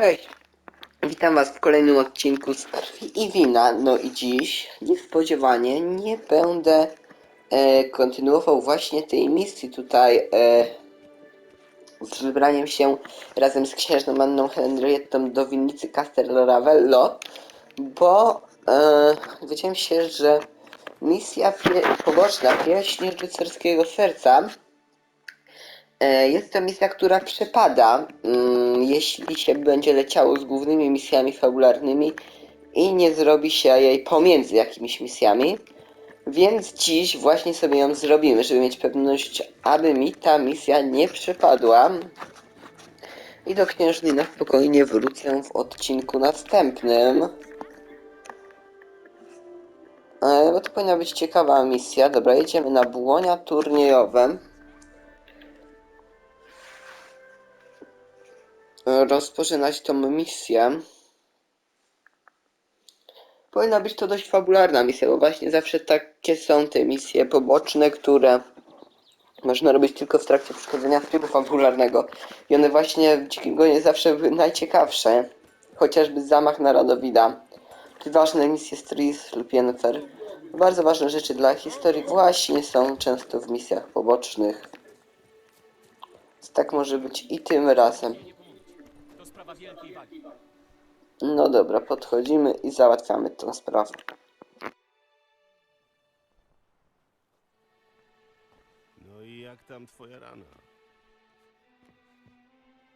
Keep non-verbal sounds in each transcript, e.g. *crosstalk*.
Cześć! Witam Was w kolejnym odcinku z Krwi i Wina. No i dziś niespodziewanie nie będę e, kontynuował właśnie tej misji tutaj e, z wybraniem się razem z księżną Anną Henriettą do winnicy Castel Ravello, bo e, się, że misja poboczna Pieśń Rycerskiego Serca Jest to misja, która przepada, mm, jeśli się będzie leciało z głównymi misjami fabularnymi i nie zrobi się jej pomiędzy jakimiś misjami. Więc dziś właśnie sobie ją zrobimy, żeby mieć pewność, aby mi ta misja nie przepadła. I do księżny na spokojnie wrócę w odcinku następnym. E, Bo to powinna być ciekawa misja. Dobra, jedziemy na błonia turniejowe. Rozpoczynać tą misję. Powinna być to dość fabularna misja, bo właśnie zawsze takie są te misje poboczne, które można robić tylko w trakcie przechodzenia trybu fabularnego. I one właśnie w Dzikim Gonie zawsze były najciekawsze. Chociażby zamach na Radowida, czy ważne misje z Tris lub Yennefer. Bardzo ważne rzeczy dla historii właśnie są często w misjach pobocznych. Tak może być i tym razem. Wielkiej wagi. No dobra, podchodzimy i załatwiamy tę sprawę. No i jak tam twoja rana?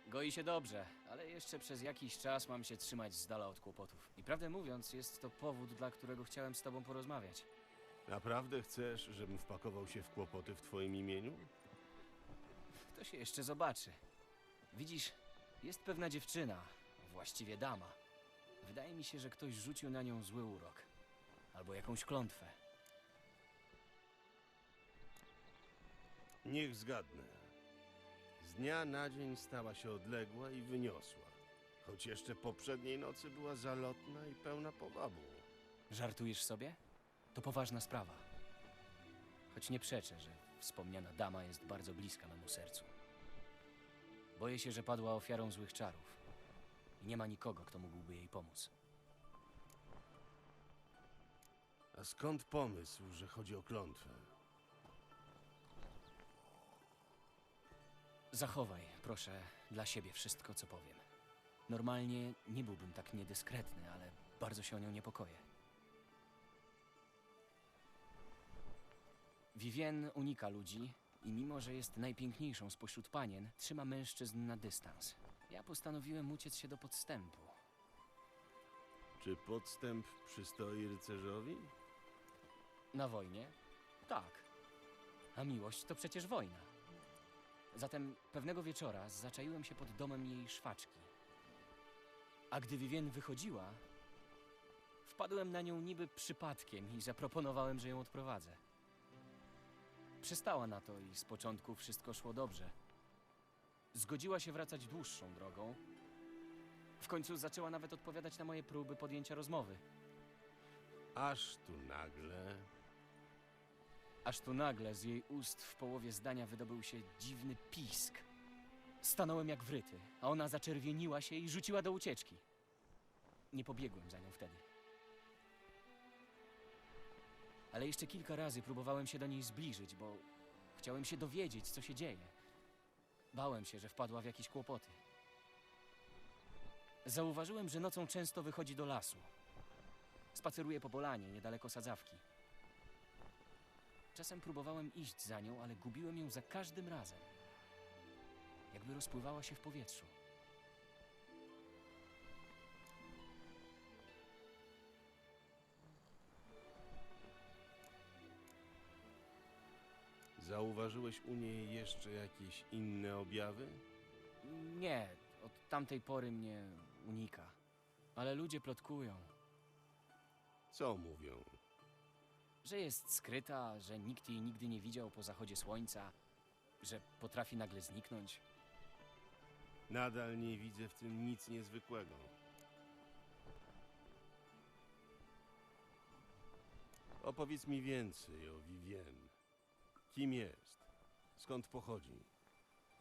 Goi się dobrze, ale jeszcze przez jakiś czas mam się trzymać z dala od kłopotów. I prawdę mówiąc, jest to powód, dla którego chciałem z tobą porozmawiać. Naprawdę chcesz, żebym wpakował się w kłopoty w twoim imieniu? To się jeszcze zobaczy. Widzisz, jest pewna dziewczyna, właściwie dama. Wydaje mi się, że ktoś rzucił na nią zły urok. Albo jakąś klątwę. Niech zgadnę. Z dnia na dzień stała się odległa i wyniosła. Choć jeszcze poprzedniej nocy była zalotna i pełna powabu. Żartujesz sobie? To poważna sprawa. Choć nie przeczę, że wspomniana dama jest bardzo bliska memu sercu. Boję się, że padła ofiarą złych czarów. I nie ma nikogo, kto mógłby jej pomóc. A skąd pomysł, że chodzi o klątwę? Zachowaj, proszę, dla siebie wszystko, co powiem. Normalnie nie byłbym tak niedyskretny, ale bardzo się o nią niepokoję. Vivienne unika ludzi i mimo, że jest najpiękniejszą spośród panien, trzyma mężczyzn na dystans. Ja postanowiłem uciec się do podstępu. Czy podstęp przystoi rycerzowi? Na wojnie? Tak. A miłość to przecież wojna. Zatem pewnego wieczora zaczaiłem się pod domem jej szwaczki. A gdy Vivien wychodziła, wpadłem na nią niby przypadkiem i zaproponowałem, że ją odprowadzę. Przystała na to i z początku wszystko szło dobrze. Zgodziła się wracać dłuższą drogą. W końcu zaczęła nawet odpowiadać na moje próby podjęcia rozmowy. Aż tu nagle. Aż tu nagle z jej ust w połowie zdania wydobył się dziwny pisk. Stanąłem jak wryty, a ona zaczerwieniła się i rzuciła do ucieczki. Nie pobiegłem za nią wtedy. Ale jeszcze kilka razy próbowałem się do niej zbliżyć, bo chciałem się dowiedzieć, co się dzieje. Bałem się, że wpadła w jakieś kłopoty. Zauważyłem, że nocą często wychodzi do lasu. Spaceruje po polanie, niedaleko sadzawki. Czasem próbowałem iść za nią, ale gubiłem ją za każdym razem. Jakby rozpływała się w powietrzu. Zauważyłeś u niej jeszcze jakieś inne objawy? Nie, od tamtej pory mnie unika. Ale ludzie plotkują, Co mówią? że jest skryta, że nikt jej nigdy nie widział po zachodzie słońca, że potrafi nagle zniknąć. Nadal nie widzę w tym nic niezwykłego. Opowiedz mi więcej o Vivien. Kim jest? Skąd pochodzi?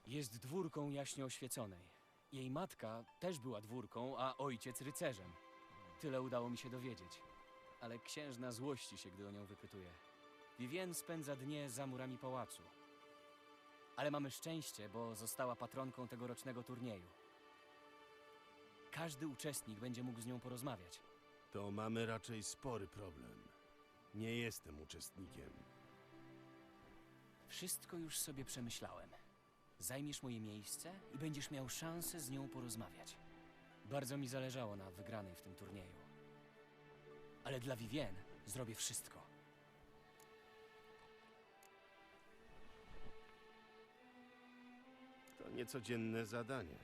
Jest dwórką jaśnie oświeconej Jej matka też była dwórką, a ojciec rycerzem. Tyle udało mi się dowiedzieć. Ale księżna złości się, gdy o nią wypytuje. Vivien spędza dnie za murami pałacu. Ale mamy szczęście, bo została patronką tegorocznego turnieju. Każdy uczestnik będzie mógł z nią porozmawiać. To mamy raczej spory problem. Nie jestem uczestnikiem. Wszystko już sobie przemyślałem. Zajmiesz moje miejsce i będziesz miał szansę z nią porozmawiać. Bardzo mi zależało na wygranej w tym turnieju. Ale dla Vivien zrobię wszystko. To niecodzienne zadanie.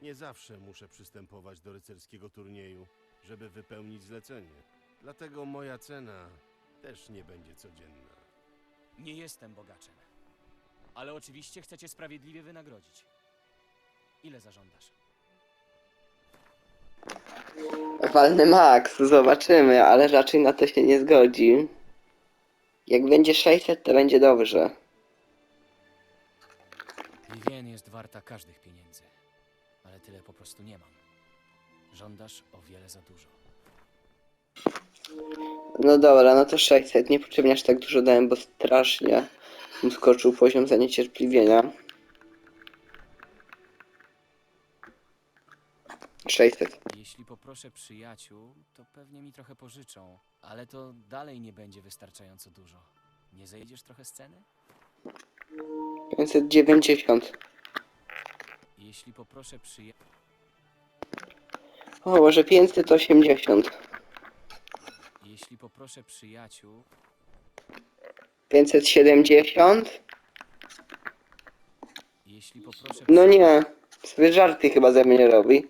Nie zawsze muszę przystępować do rycerskiego turnieju, żeby wypełnić zlecenie. Dlatego moja cena też nie będzie codzienna. Nie jestem bogaczem. Ale oczywiście chcę cię sprawiedliwie wynagrodzić. Ile zażądasz? Walny Max, zobaczymy, ale raczej na to się nie zgodzi. Jak będzie 600, to będzie dobrze. Vivien jest warta każdych pieniędzy. Ale tyle po prostu nie mam. Żądasz o wiele za dużo. No dobra, no to 600. Niepotrzebnie aż tak dużo dałem, bo strasznie mu skoczył poziom zaniecierpliwienia. 600. Jeśli poproszę przyjaciół, to pewnie mi trochę pożyczą, ale to dalej nie będzie wystarczająco dużo. Nie zejdziesz trochę z ceny? 590. Jeśli poproszę przyjaciół. O, może 580. Jeśli poproszę przyjaciół, 570? jeśli poproszę No nie. Sobie żarty chyba ze mnie robi.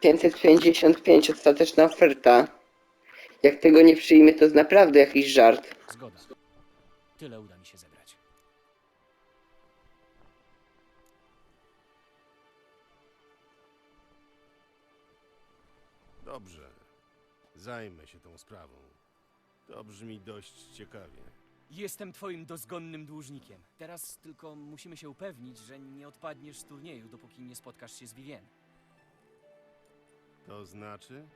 555 ostateczna oferta. Jak tego nie przyjmie, to jest naprawdę jakiś żart. Zgoda. Tyle uda mi się zebrać. Dobrze. Zajmę się tą sprawą. To brzmi dość ciekawie. Jestem twoim dozgonnym dłużnikiem. Teraz tylko musimy się upewnić, że nie odpadniesz z turnieju, dopóki nie spotkasz się z Vivien. To znaczy?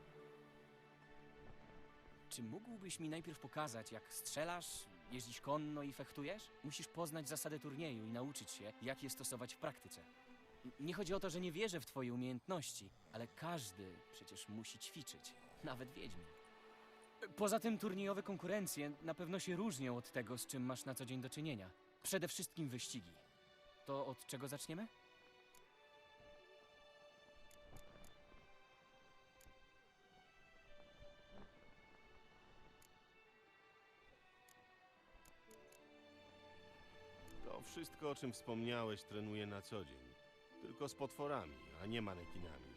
Czy mógłbyś mi najpierw pokazać, jak strzelasz, jeździsz konno i fechtujesz? Musisz poznać zasady turnieju i nauczyć się, jak je stosować w praktyce. N- Nie chodzi o to, że nie wierzę w twoje umiejętności, ale każdy przecież musi ćwiczyć, nawet Wiedźmin. Poza tym turniejowe konkurencje na pewno się różnią od tego, z czym masz na co dzień do czynienia. Przede wszystkim wyścigi. To od czego zaczniemy? To wszystko, o czym wspomniałeś, trenuję na co dzień. Tylko z potworami, a nie manekinami.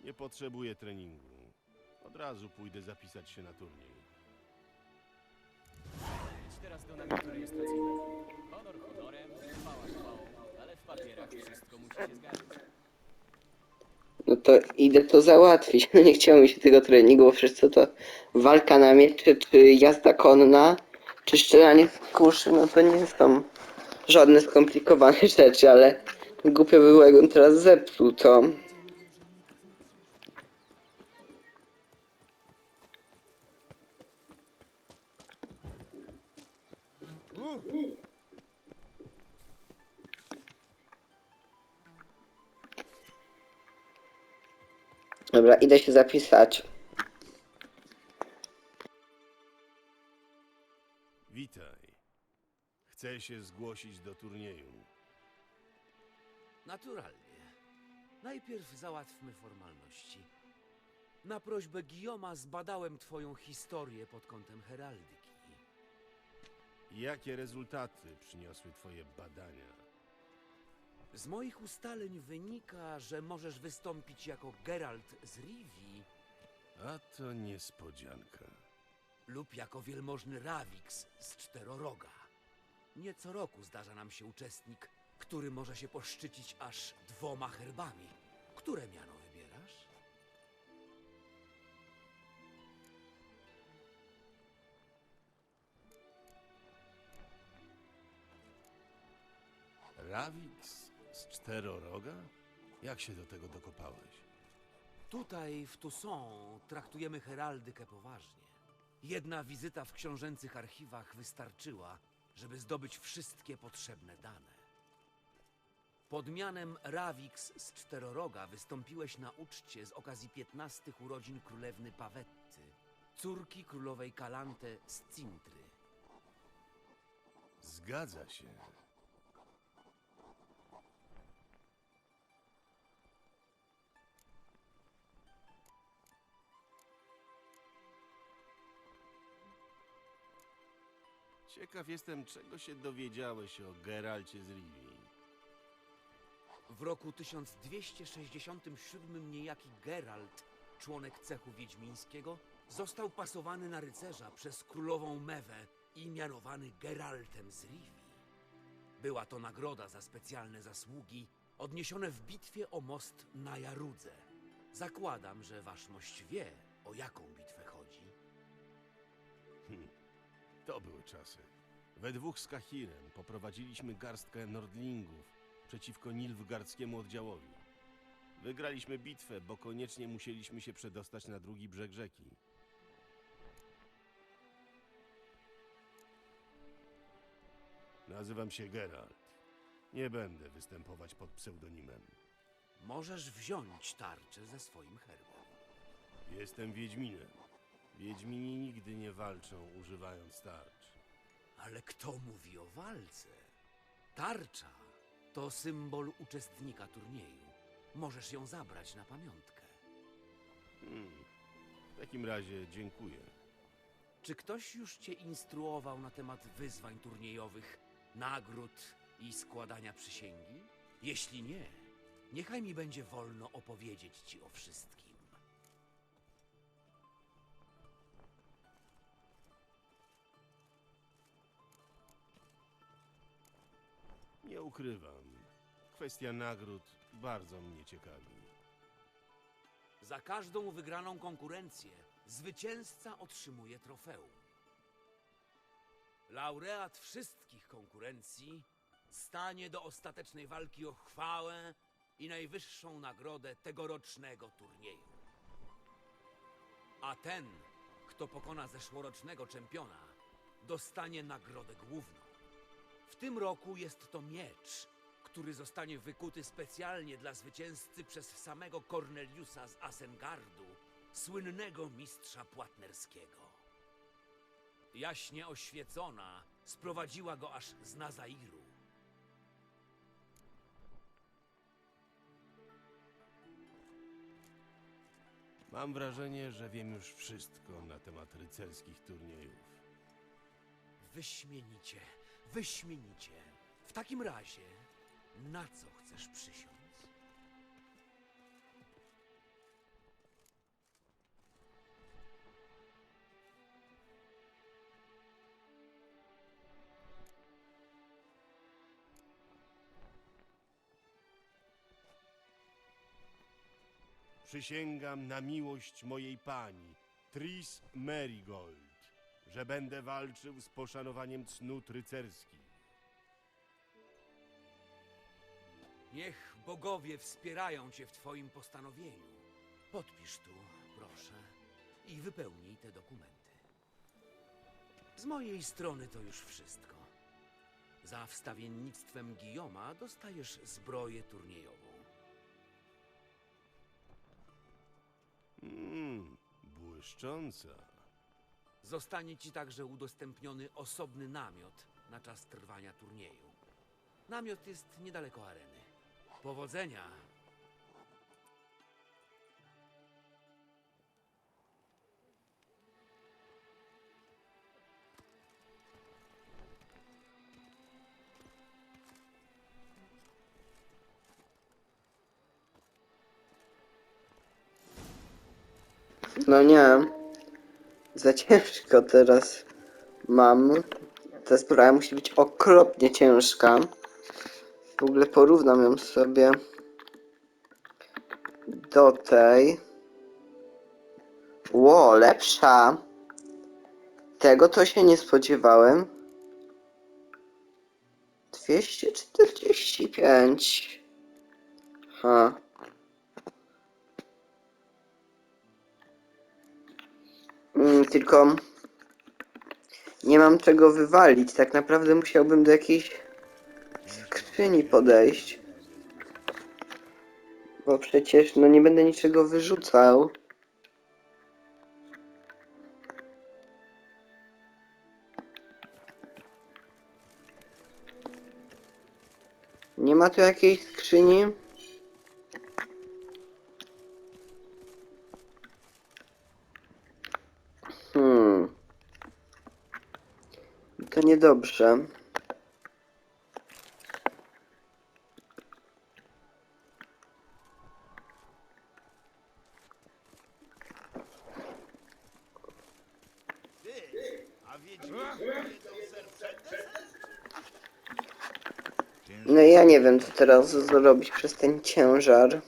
Nie potrzebuję treningu. Od razu pójdę zapisać się na turniej. Idź teraz do namiotu rejestracyjnego. Honor honorem, chwała chwałą, ale w papierach wszystko musi się zgadzać. No to idę to załatwić. No *laughs* nie chciało mi się tego treningu, bo przecież co to walka na miecze, czy jazda konna, czy strzelanie z kuszy, no to nie są żadne skomplikowane *laughs* rzeczy, ale głupio by było, jakbym teraz zepsuł to. Dobra, idę się zapisać. Witaj. Chcę się zgłosić do turnieju. Naturalnie. Najpierw załatwmy formalności. Na prośbę Gioma zbadałem twoją historię pod kątem heraldyki. Jakie rezultaty przyniosły twoje badania? Z moich ustaleń wynika, że możesz wystąpić jako Geralt z Rivii A to niespodzianka. lub jako wielmożny Ravix z Czteroroga. Nie co roku zdarza nam się uczestnik, który może się poszczycić aż dwoma herbami. Które miano wybierasz? Ravix Z czteroroga? Jak się do tego dokopałeś? Tutaj w Toussaint traktujemy heraldykę poważnie. Jedna wizyta w książęcych archiwach wystarczyła, żeby zdobyć wszystkie potrzebne dane. Pod mianem Ravix z Czteroroga wystąpiłeś na uczcie z okazji 15 urodzin królewny Pawetty, córki królowej Kalante z Cintry. Zgadza się. Ciekaw jestem, czego się dowiedziałeś o Geralcie z Rivii. W roku 1267 niejaki Geralt, członek cechu wiedźmińskiego, został pasowany na rycerza przez królową Mewę i mianowany Geraltem z Rivii. Była to nagroda za specjalne zasługi odniesione w bitwie o most na Jarudze. Zakładam, że wasz mość wie, o jaką bitwę To były czasy. We dwóch z Kahirem poprowadziliśmy garstkę Nordlingów przeciwko Nilfgardzkiemu oddziałowi. Wygraliśmy bitwę, bo koniecznie musieliśmy się przedostać na drugi brzeg rzeki. Nazywam się Geralt. Nie będę występować pod pseudonimem. Możesz wziąć tarczę ze swoim herbem. Jestem Wiedźminem. Wiedźmini nigdy nie walczą używając tarcz. Ale kto mówi o walce? Tarcza to symbol uczestnika turnieju. Możesz ją zabrać na pamiątkę. Hmm. W takim razie dziękuję. Czy ktoś już cię instruował na temat wyzwań turniejowych, nagród i składania przysięgi? Jeśli nie, niechaj mi będzie wolno opowiedzieć ci o wszystkim. Nie ukrywam. Kwestia nagród bardzo mnie ciekawi. Za każdą wygraną konkurencję zwycięzca otrzymuje trofeum. Laureat wszystkich konkurencji stanie do ostatecznej walki o chwałę i najwyższą nagrodę tegorocznego turnieju. A ten, kto pokona zeszłorocznego czempiona, dostanie nagrodę główną. W tym roku jest to miecz, który zostanie wykuty specjalnie dla zwycięzcy przez samego Corneliusa z Asengardu, słynnego mistrza płatnerskiego. Jaśnie oświecona sprowadziła go aż z Nazairu. Mam wrażenie, że wiem już wszystko na temat rycerskich turniejów. Wyśmienicie, wyśmienicie. W takim razie, na co chcesz przysiąc? Przysięgam na miłość mojej pani, Tris Merigold, że będę walczył z poszanowaniem cnót rycerskich. Niech bogowie wspierają cię w twoim postanowieniu. Podpisz tu, proszę, i wypełnij te dokumenty. Z mojej strony to już wszystko. Za wstawiennictwem Guillaume'a dostajesz zbroję turniejową. Mmm, błyszcząca. Zostanie ci także udostępniony osobny namiot na czas trwania turnieju. Namiot jest niedaleko areny. Powodzenia! No nie. Za ciężko teraz mam. Ta sprawa musi być okropnie ciężka. W ogóle porównam ją sobie do tej. Ło, lepsza. Tego to się nie spodziewałem. 245. Ha. Tylko nie mam czego wywalić. Tak naprawdę musiałbym do jakiejś skrzyni podejść. Bo przecież no nie będę niczego wyrzucał. Nie ma tu jakiejś skrzyni? Niedobrze. No ja nie wiem co teraz zrobić przez ten ciężar.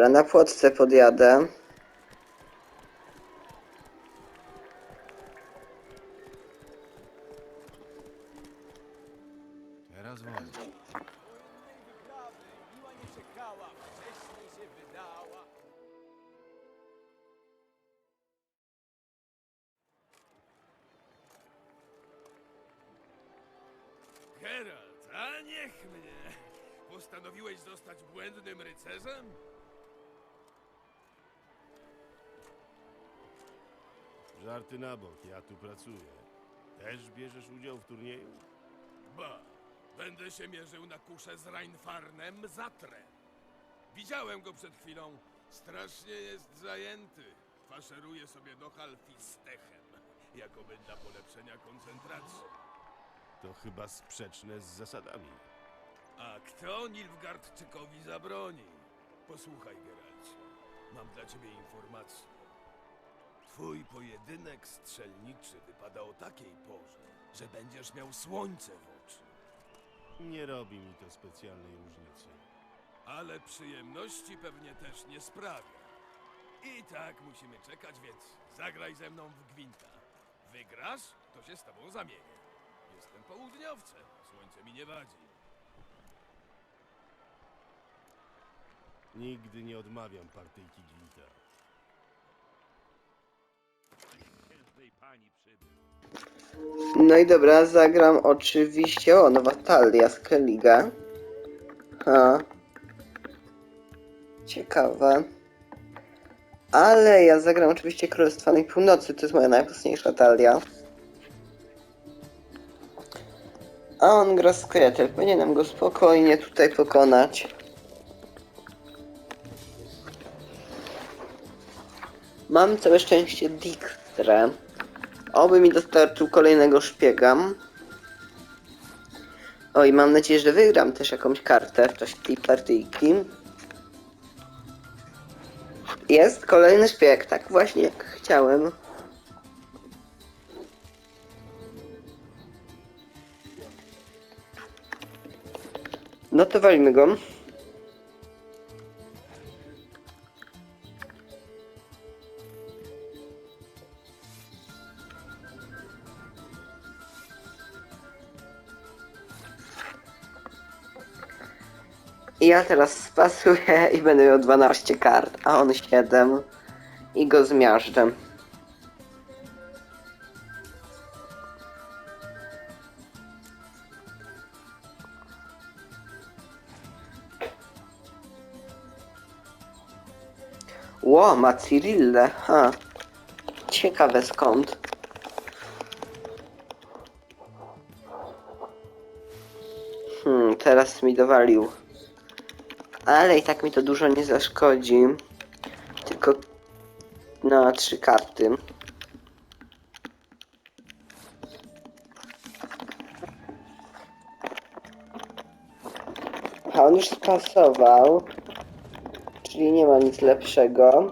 Dobra, na płotce podjadę. Teraz wolno. Geralt, a niech mnie! Postanowiłeś zostać błędnym rycerzem? Żarty na bok, ja tu pracuję. Też bierzesz udział w turnieju? Ba, będę się mierzył na kuszę z Reinfarnem Zatrem. Widziałem go przed chwilą. Strasznie jest zajęty. Faszeruje sobie do Halfistechem, jakoby dla polepszenia koncentracji. To chyba sprzeczne z zasadami. A kto Nilfgaardczykowi zabroni? Posłuchaj, Geralcie. Mam dla ciebie informację. Twój pojedynek strzelniczy wypada o takiej porze, że będziesz miał słońce w oczy. Nie robi mi to specjalnej różnicy. Ale przyjemności pewnie też nie sprawia. I tak musimy czekać, więc zagraj ze mną w gwinta. Wygrasz, to się z tobą zamienię. Jestem południowcem, słońce mi nie wadzi. Nigdy nie odmawiam partyjki Gwinta. No i dobra, zagram oczywiście. O, nowa talia z Kelliga. Ha. Ciekawe. Ale ja zagram oczywiście Królestwanej Północy, to jest moja najmocniejsza talia. A on gra z Kretel, powinienem go spokojnie tutaj pokonać. Mam całe szczęście Dijkstrę. Oby mi dostarczył kolejnego szpiega. O i mam nadzieję, że wygram też jakąś kartę w czasie tej partyjki. Jest kolejny szpieg, tak właśnie jak chciałem. No to walimy go. I ja teraz spasuję i będę miał 12 kart, a on 7. I go zmiażdżę. Ło, ma Cyrillę, ha. Ciekawe skąd. Hmm, teraz mi dowalił. Ale i tak mi to dużo nie zaszkodzi. Tylko na trzy karty. A on już spasował. Czyli nie ma nic lepszego.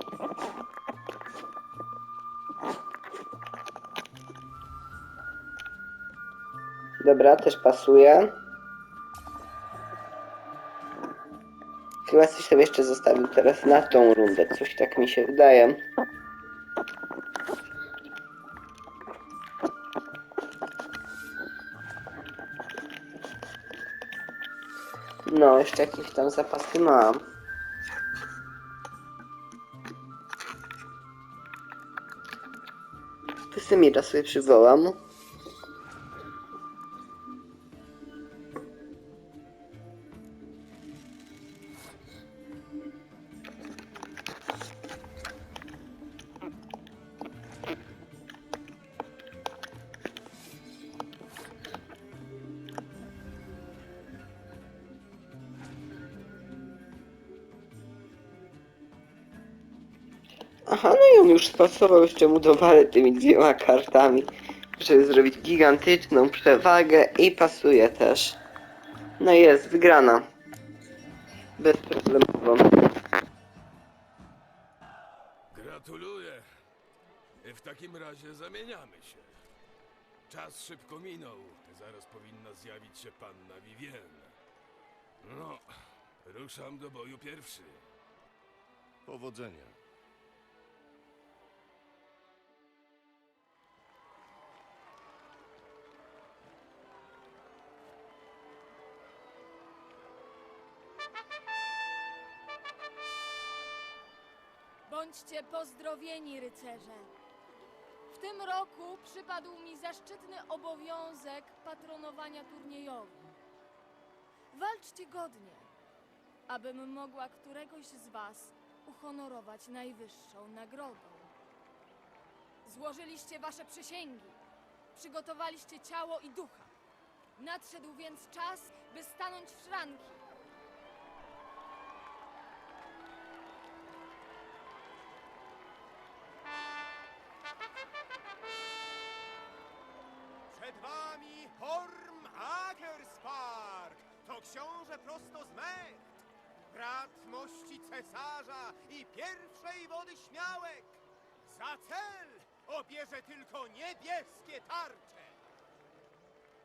Dobra, też pasuje. Chyba coś sobie jeszcze zostawił teraz na tą rundę. Coś tak mi się wydaje. No, jeszcze jakieś tam zapasy mam. Pysemira sobie przywołam. Aha, no i on już spasował jeszcze mu dowalę tymi dwiema kartami, żeby zrobić gigantyczną przewagę i pasuje też. No jest, wygrana. Bezproblemowo. Gratuluję. W takim razie zamieniamy się. Czas szybko minął. Zaraz powinna zjawić się panna Vivienne. No, ruszam do boju pierwszy. Powodzenia. Bądźcie pozdrowieni, rycerze. W tym roku przypadł mi zaszczytny obowiązek patronowania turniejowym. Walczcie godnie, abym mogła któregoś z was uhonorować najwyższą nagrodą. Złożyliście wasze przysięgi, przygotowaliście ciało i ducha. Nadszedł więc czas, by stanąć w szranki. To książę prosto z Mecht! Brat mości cesarza i pierwszej wody śmiałek! Za cel obierze tylko niebieskie tarcze!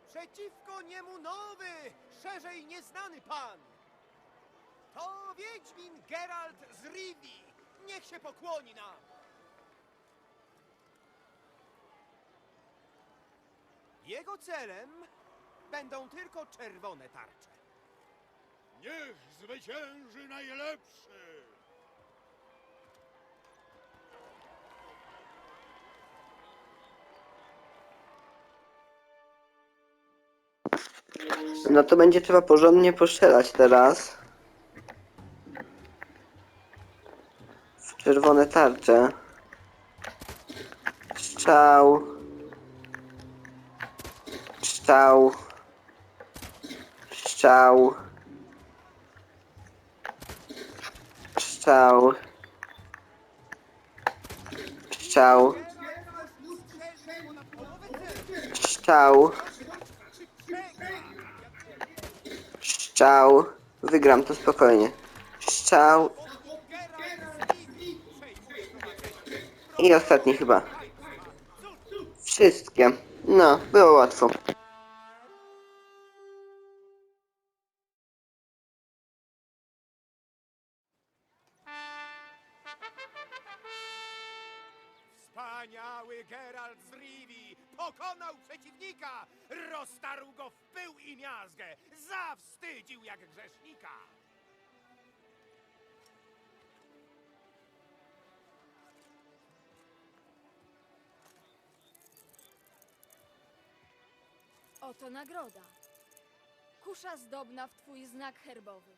Przeciwko niemu nowy, szerzej nieznany pan! To Wiedźmin Geralt z Rivi! Niech się pokłoni nam! Jego celem będą tylko czerwone tarcze. Niech zwycięży najlepszy! No to będzie trzeba porządnie postrzelać teraz. W czerwone tarcze. Strzał. Strzał. Strzał. Strzał. Strzał. Strzał. Strzał. Wygram to spokojnie. Strzał. I ostatni chyba. Wszystkie. No, było łatwo. Wspaniały Geralt z Rivi pokonał przeciwnika, roztarł go w pył i miazgę, zawstydził jak grzesznika. Oto nagroda. Kusza zdobna w twój znak herbowy.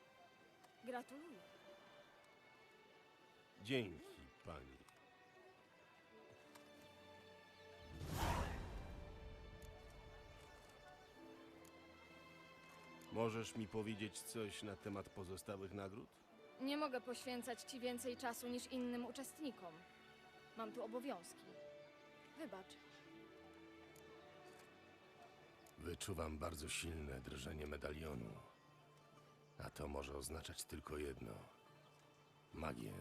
Gratuluję. Dzięki, pani. Możesz mi powiedzieć coś na temat pozostałych nagród? Nie mogę poświęcać ci więcej czasu niż innym uczestnikom. Mam tu obowiązki. Wybacz. Wyczuwam bardzo silne drżenie medalionu. A to może oznaczać tylko jedno: magię.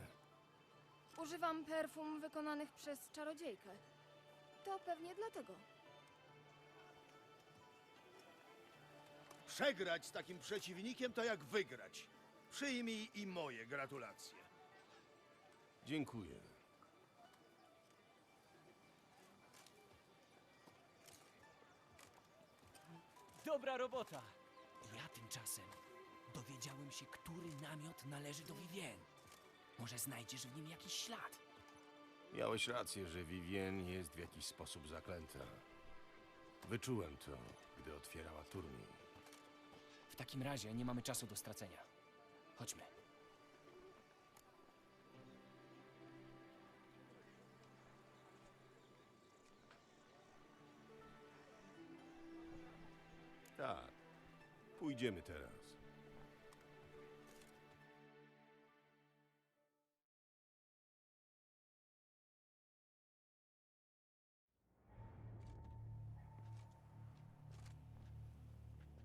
Używam perfum wykonanych przez czarodziejkę. To pewnie dlatego. Przegrać z takim przeciwnikiem to jak wygrać. Przyjmij i moje gratulacje. Dziękuję. Dobra robota! Ja tymczasem dowiedziałem się, który namiot należy do Vivien. Może znajdziesz w nim jakiś ślad. Miałeś rację, że Vivien jest w jakiś sposób zaklęta. Wyczułem to, gdy otwierała turniej. W takim razie nie mamy czasu do stracenia. Chodźmy. Tak. Pójdziemy teraz.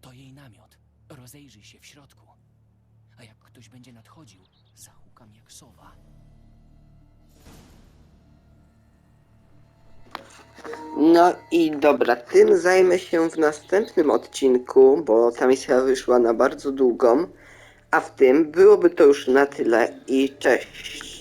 To jej namiot. Rozejrzyj się w środku. A jak ktoś będzie nadchodził, zahukam jak sowa. No i dobra, tym zajmę się w następnym odcinku, bo ta misja wyszła na bardzo długą. A w tym byłoby to już na tyle i cześć.